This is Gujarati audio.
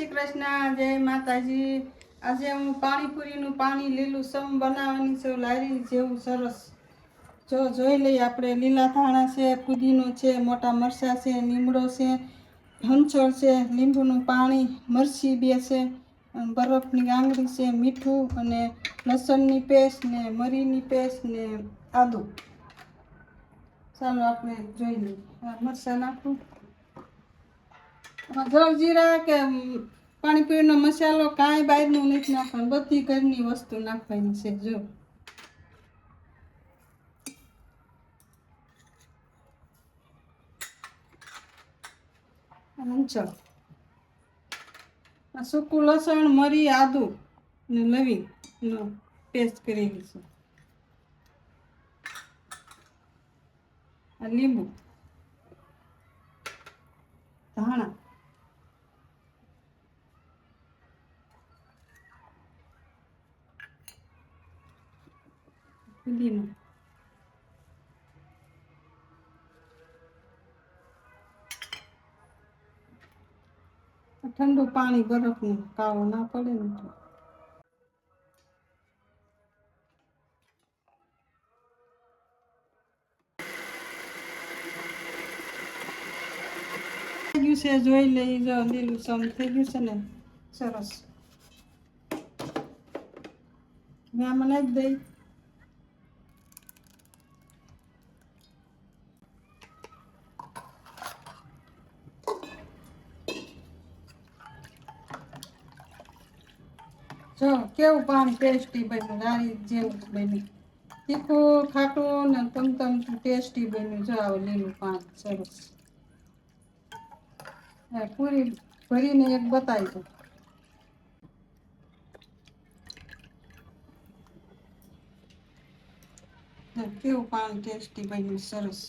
શ્રી કૃષ્ણ, જય માતાજી. આજે હું પાણીપુરીનું પાણી લીલું સમ બનાવવાની છું, લારી જેવું સરસ. જો જોઈ લઈએ આપણે, લીલા ધાણા છે, પુદીનો છે, મોટા મરચાં છે, લીમડો છે, હંચોળ છે, લીંબુનું પાણી, મરચી બે છે બરફની ગાંગડી છે, મીઠું અને લસણની પેસ્ટ ને મરીની પેસ્ટ ને આદું. ચાલો આપણે જોઈ લઈએ. મરચાં નાખું. જલજીરા કે પાણીપુરીનો મસાલો કાંઈ બહારનું નથી નાખવાનું, બધી ઘરની વસ્તુ નાખવાની છે, જો. આ સૂકું લસણ, મરી, આદુ ને લવિંગ પેસ્ટ કરેલી છે. આ લીંબુ, ધાણા. પુદીનો ઠંડુ પાણી બરફનું કાવો ના પડે ને તો. છે, જોઈ લઈ જો લીલું સમ થઈ ગયું છે ને, સરસ. મેં મને દઈ. જો, કેવું પાણી ટેસ્ટી બન્યું? નારી જેવું બન્યું તીખું, ખાટું ને તમતમ ટેસ્ટી બન્યું. જો, આવું લીલું પાણી સરસ. પૂરી ભરીને એક બતાવી દો કેવું પાણી ટેસ્ટી બન્યું? સરસ.